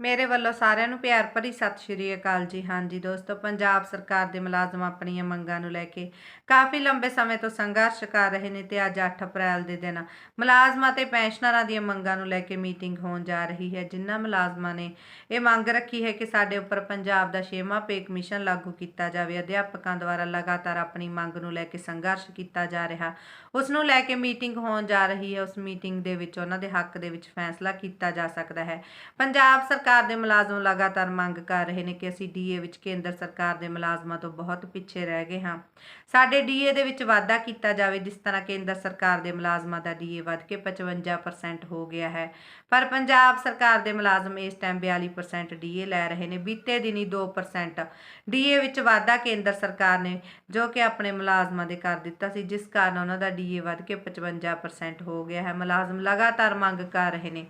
ਮੇਰੇ ਵੱਲੋਂ ਸਾਰਿਆਂ ਨੂੰ ਪਿਆਰ ਭਰੀ ਸਤਿ ਸ਼੍ਰੀ ਅਕਾਲ ਜੀ। ਹਾਂਜੀ ਦੋਸਤੋ, ਪੰਜਾਬ ਸਰਕਾਰ ਦੇ ਮੁਲਾਜ਼ਮ ਆਪਣੀਆਂ ਮੰਗਾਂ ਨੂੰ ਲੈ ਕੇ ਕਾਫੀ ਲੰਬੇ ਸਮੇਂ ਤੋਂ ਸੰਘਰਸ਼ ਕਰ ਰਹੇ ਨੇ ਤੇ ਅੱਜ 8 ਅਪ੍ਰੈਲ ਦੇ ਦਿਨ ਮੁਲਾਜ਼ਮਾਂ ਤੇ ਪੈਨਸ਼ਨਰਾਂ ਦੀਆਂ ਮੰਗਾਂ ਨੂੰ ਲੈ ਕੇ ਮੀਟਿੰਗ ਹੋਣ ਜਾ ਰਹੀ ਹੈ, ਜਿਨ੍ਹਾਂ ਮੁਲਾਜ਼ਮਾਂ ਨੇ ਇਹ ਮੰਗ ਰੱਖੀ ਹੈ ਕਿ ਸਾਡੇ ਉੱਪਰ ਪੰਜਾਬ ਦਾ ਛੇਵਾਂ ਪੇ ਕਮਿਸ਼ਨ ਲਾਗੂ ਕੀਤਾ ਜਾਵੇ। ਅਧਿਆਪਕਾਂ ਦੁਆਰਾ ਲਗਾਤਾਰ ਆਪਣੀ ਮੰਗ ਨੂੰ ਲੈ ਕੇ ਸੰਘਰਸ਼ ਕੀਤਾ ਜਾ ਰਿਹਾ। ਉਸ ਨੂੰ ਲੈ ਕੇ ਮੀਟਿੰਗ ਹੋਣ ਜਾ ਰਹੀ ਹੈ। ਉਸ ਮੀਟਿੰਗ ਦੇ ਵਿੱਚ ਉਹਨਾਂ ਦੇ ਹੱਕ ਦੇ ਵਿੱਚ ਫੈਸਲਾ ਕੀਤਾ ਜਾ ਸਕਦਾ ਹੈ। ਪੰਜਾਬ ਸਰਕਾਰ ਸਰਕਾਰ ਦੇ ਮੁਲਾਜ਼ਮ ਲਗਾਤਾਰ ਮੰਗ ਕਰ ਰਹੇ ਨੇ ਕਿ ਅਸੀਂ ਡੀਏ ਵਿੱਚ ਕੇਂਦਰ ਸਰਕਾਰ ਦੇ ਮੁਲਾਜ਼ਮਾਂ ਤੋਂ ਬਹੁਤ ਪਿੱਛੇ ਰਹਿ ਗਏ ਹਾਂ। ਸਾਡੇ ਡੀਏ ਦੇ ਵਿੱਚ ਵਾਧਾ ਕੀਤਾ ਜਾਵੇ, ਜਿਸ ਤਰ੍ਹਾਂ ਕੇਂਦਰ ਸਰਕਾਰ ਦੇ ਮੁਲਾਜ਼ਮਾਂ ਦਾ ਡੀਏ ਵੱਧ ਕੇ 55% ਹੋ ਗਿਆ ਹੈ। ਪਰ ਪੰਜਾਬ ਸਰਕਾਰ ਦੇ ਮੁਲਾਜ਼ਮ ਇਸ ਟਾਈਮ 42% ਡੀਏ ਲੈ ਰਹੇ ਨੇ। ਬੀਤੇ ਦਿਨੀ 2% ਡੀਏ ਵਿੱਚ ਵਾਧਾ ਕੇਂਦਰ ਸਰਕਾਰ ਨੇ ਜੋ ਕਿ ਆਪਣੇ ਮੁਲਾਜ਼ਮਾਂ ਦੇ ਕਰ ਦਿੱਤਾ ਸੀ, ਜਿਸ ਕਾਰਨ ਉਹਨਾਂ ਦਾ ਡੀਏ ਵੱਧ ਕੇ 55% ਹੋ ਗਿਆ ਹੈ। ਮੁਲਾਜ਼ਮ ਲਗਾਤਾਰ ਮੰਗ ਕਰ ਰਹੇ ਨੇ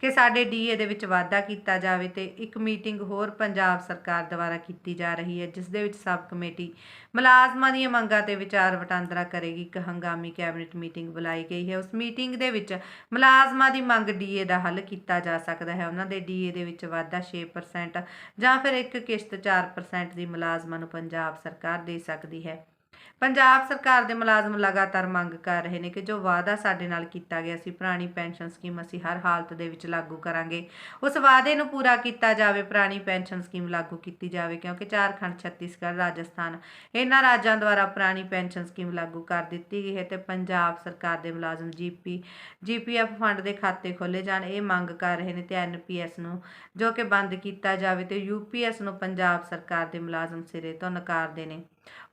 ਕਿ ਸਾਡੇ ਡੀਏ ਦੇ ਵਿੱਚ ਵਾਧਾ ਕੀਤਾ ਜਾਵੇ ਤੇ ਇੱਕ ਮੀਟਿੰਗ ਹੋਰ ਪੰਜਾਬ ਸਰਕਾਰ ਦੁਆਰਾ ਕੀਤੀ ਜਾ ਰਹੀ ਹੈ, ਜਿਸ ਦੇ ਵਿੱਚ ਸਬ ਕਮੇਟੀ ਮੁਲਾਜ਼ਮਾਂ ਦੀਆਂ ਮੰਗਾਂ ਤੇ ਵਿਚਾਰ ਵਟਾਂਦਰਾ ਕਰੇਗੀ। ਇੱਕ ਹੰਗਾਮੀ ਕੈਬਨਿਟ ਮੀਟਿੰਗ ਬੁਲਾਈ ਗਈ ਹੈ। ਉਸ ਮੀਟਿੰਗ ਦੇ ਵਿੱਚ ਮੁਲਾਜ਼ਮਾਂ ਦੀ ਮੰਗ ਡੀਏ ਦਾ ਹੱਲ ਕੀਤਾ ਜਾ ਸਕਦਾ ਹੈ। ਉਹਨਾਂ ਦੇ ਡੀਏ ਦੇ ਵਿੱਚ ਵਾਧਾ 6% ਜਾਂ ਫਿਰ ਇੱਕ ਕਿਸ਼ਤ 4% ਦੀ ਮੁਲਾਜ਼ਮਾਂ ਨੂੰ ਪੰਜਾਬ ਸਰਕਾਰ ਦੇ ਸਕਦੀ ਹੈ। ਪੰਜਾਬ ਸਰਕਾਰ ਦੇ ਮੁਲਾਜ਼ਮ ਲਗਾਤਾਰ ਮੰਗ ਕਰ ਰਹੇ ਨੇ ਕਿ ਜੋ ਵਾਅਦਾ ਸਾਡੇ ਨਾਲ ਕੀਤਾ ਗਿਆ ਸੀ, ਪੁਰਾਣੀ ਪੈਨਸ਼ਨ ਸਕੀਮ ਅਸੀਂ ਹਰ ਹਾਲਤ ਦੇ ਵਿੱਚ ਲਾਗੂ ਕਰਾਂਗੇ। ਉਸ ਵਾਅਦੇ ਨੂੰ ਪੂਰਾ ਕੀਤਾ ਜਾਵੇ, ਪੁਰਾਣੀ ਪੈਨਸ਼ਨ ਸਕੀਮ ਲਾਗੂ ਕੀਤੀ ਜਾਵੇ, ਕਿਉਂਕਿ ਝਾਰਖੰਡ, ਛੱਤੀਸਗੜ੍ਹ, ਰਾਜਸਥਾਨ ਇਹਨਾਂ ਰਾਜਾਂ ਦੁਆਰਾ ਪੁਰਾਣੀ ਪੈਨਸ਼ਨ ਸਕੀਮ ਲਾਗੂ ਕਰ ਦਿੱਤੀ ਗਈ ਹੈ ਤੇ ਪੰਜਾਬ ਸਰਕਾਰ ਦੇ ਮੁਲਾਜ਼ਮ ਜੀਪੀ ਜੀਪੀਐਫ ਫੰਡ ਦੇ ਖਾਤੇ ਖੋਲੇ ਜਾਣ, ਇਹ ਮੰਗ ਕਰ ਰਹੇ ਨੇ ਤੇ ਐਨਪੀਐਸ ਨੂੰ ਜੋ ਕਿ ਬੰਦ ਕੀਤਾ ਜਾਵੇ ਤੇ ਯੂਪੀਐਸ ਨੂੰ ਪੰਜਾਬ ਸਰਕਾਰ ਦੇ ਮੁਲਾਜ਼ਮ ਸਿਰੇ ਤੋਂ ਨਕਾਰਦੇ ਨੇ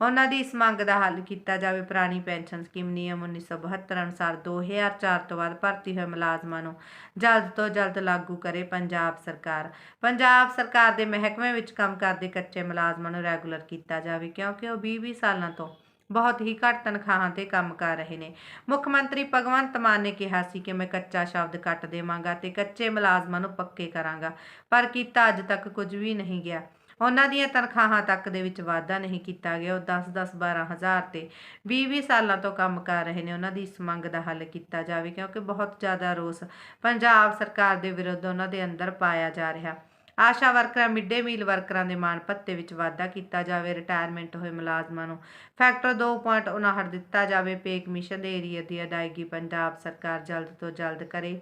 ਉਹਨਾਂ ਦੀ ਇਸ ਮੰਗ ਦਾ ਹੱਲ ਕੀਤਾ ਜਾਵੇ। ਪੁਰਾਣੀ ਪੈਨਸ਼ਨ ਸਕੀਮ ਨਿਯਮ 1972 ਅਨੁਸਾਰ 2004 ਤੋਂ ਬਾਅਦ ਭਰਤੀ ਹੋਏ ਮੁਲਾਜ਼ਮਾਂ ਨੂੰ ਜਲਦ ਤੋਂ ਜਲਦ ਲਾਗੂ ਕਰੇ ਪੰਜਾਬ ਸਰਕਾਰ। ਪੰਜਾਬ ਸਰਕਾਰ ਦੇ ਮਹਿਕਮੇ ਵਿੱਚ ਕੰਮ ਕਰਦੇ ਕੱਚੇ ਮੁਲਾਜ਼ਮਾਂ ਨੂੰ ਰੈਗੂਲਰ ਕੀਤਾ ਜਾਵੇ ਕਿਉਂਕਿ ਉਹ 20-20 ਸਾਲਾਂ ਤੋਂ ਬਹੁਤ ਹੀ ਘੱਟ ਤਨਖਾਹਾਂ ਤੇ ਕੰਮ ਕਰ ਰਹੇ ਨੇ। ਮੁੱਖ ਮੰਤਰੀ ਭਗਵੰਤ ਮਾਨ ਨੇ ਕਿਹਾ ਸੀ ਕਿ ਮੈਂ ਕੱਚਾ ਸ਼ਬਦ ਕੱਟ ਦੇਵਾਂਗਾ ਤੇ ਕੱਚੇ ਮੁਲਾਜ਼ਮਾਂ ਨੂੰ ਪੱਕੇ ਕਰਾਂਗਾ, ਪਰ ਕੀਤਾ ਅੱਜ ਤੱਕ ਕੁਝ ਵੀ ਨਹੀਂ ਗਿਆ। ਉਹਨਾਂ ਦੀਆਂ ਤਨਖਾਹਾਂ ਤੱਕ ਦੇ ਵਿੱਚ ਵਾਧਾ ਨਹੀਂ ਕੀਤਾ ਗਿਆ। ਉਹ 10-10 12000 ਤੇ 20-20 ਸਾਲਾਂ ਤੋਂ ਕੰਮ ਕਰ ਰਹੇ ਨੇ। ਉਹਨਾਂ ਦੀ ਇਸ ਮੰਗ ਦਾ ਹੱਲ ਕੀਤਾ ਜਾਵੇ ਕਿਉਂਕਿ ਬਹੁਤ ਜ਼ਿਆਦਾ ਰੋਸ ਪੰਜਾਬ ਸਰਕਾਰ ਦੇ ਵਿਰੁੱਧ ਉਹਨਾਂ ਦੇ ਅੰਦਰ ਪਾਇਆ ਜਾ ਰਿਹਾ। ਆਸ਼ਾ ਵਰਕਰਾਂ ਮਿੱਡੇ ਮੀਲ ਵਰਕਰਾਂ ਦੇ ਮਾਣ ਭੱਤੇ ਵਿੱਚ ਵਾਧਾ ਕੀਤਾ ਜਾਵੇ ਰਿਟਾਇਰਮੈਂਟ ਹੋਏ ਮੁਲਾਜ਼ਮਾਂ ਨੂੰ। ਫੈਕਟਰ 2.59 ਦਿੱਤਾ ਜਾਵੇ, ਪੇ ਕਮਿਸ਼ਨ ਦੇ ਏਰੀਆ ਦੀ ਅਦਾਇਗੀ ਪੰਜਾਬ ਸਰਕਾਰ ਜਲਦ ਤੋਂ ਜਲਦ ਕਰੇ।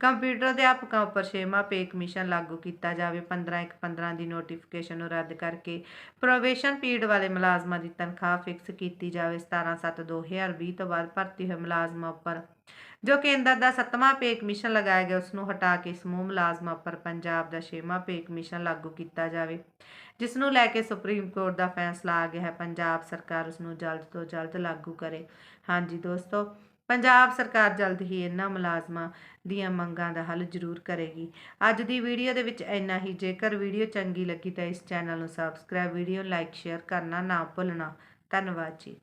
ਕੰਪਿਊਟਰ ਅਧਿਆਪਕਾਂ ਉੱਪਰ ਛੇਵਾਂ ਪੇ ਕਮਿਸ਼ਨ ਲਾਗੂ ਕੀਤਾ ਜਾਵੇ 15 ਇੱਕ 15 ਦੀ ਨੋਟੀਫਿਕੇਸ਼ਨ ਨੂੰ ਰੱਦ ਕਰਕੇ। ਪ੍ਰੋਬੇਸ਼ਨ ਪੀਰੀਅਡ ਵਾਲੇ ਮੁਲਾਜ਼ਮਾਂ ਦੀ ਤਨਖਾਹ ਫਿਕਸ ਕੀਤੀ ਜਾਵੇ 17 7 2020 ਤੋਂ ਬਾਅਦ ਭਰਤੀ ਹੋਏ ਮੁਲਾਜ਼ਮਾਂ ਉੱਪਰ ਜੋ ਕੇਂਦਰ ਦਾ ਸੱਤਵਾਂ ਪੇ ਕਮਿਸ਼ਨ ਲਗਾਇਆ ਗਿਆ ਉਸ ਨੂੰ ਹਟਾ ਕੇ ਸਮੂਹ ਮੁਲਾਜ਼ਮਾਂ ਪਰ ਪੰਜਾਬ ਦਾ ਛੇਵਾਂ ਪੇ ਕਮਿਸ਼ਨ ਲਾਗੂ ਕੀਤਾ ਜਾਵੇ ਜਿਸ ਨੂੰ ਲੈ ਕੇ ਸੁਪਰੀਮ ਕੋਰਟ ਦਾ ਫੈਸਲਾ ਆ ਗਿਆ ਹੈ। ਪੰਜਾਬ ਸਰਕਾਰ ਉਸ ਨੂੰ ਜਲਦ ਤੋਂ ਜਲਦ ਲਾਗੂ ਕਰੇ। ਹਾਂਜੀ ਦੋਸਤੋ, ਪੰਜਾਬ ਸਰਕਾਰ ਜਲਦ ਹੀ ਇਹਨਾਂ ਮੁਲਾਜ਼ਮਾਂ ਦੀਆਂ ਮੰਗਾਂ ਦਾ ਹੱਲ ਜ਼ਰੂਰ ਕਰੇਗੀ। ਅੱਜ ਦੀ ਵੀਡੀਓ ਦੇ ਵਿੱਚ ਇੰਨਾ ਹੀ। ਜੇਕਰ ਵੀਡੀਓ ਚੰਗੀ ਲੱਗੀ ਤਾਂ ਇਸ ਚੈਨਲ ਨੂੰ ਸਬਸਕ੍ਰਾਈਬ, ਵੀਡੀਓ ਲਾਈਕ, ਸ਼ੇਅਰ ਕਰਨਾ ਨਾ ਭੁੱਲਣਾ। ਧੰਨਵਾਦ ਜੀ।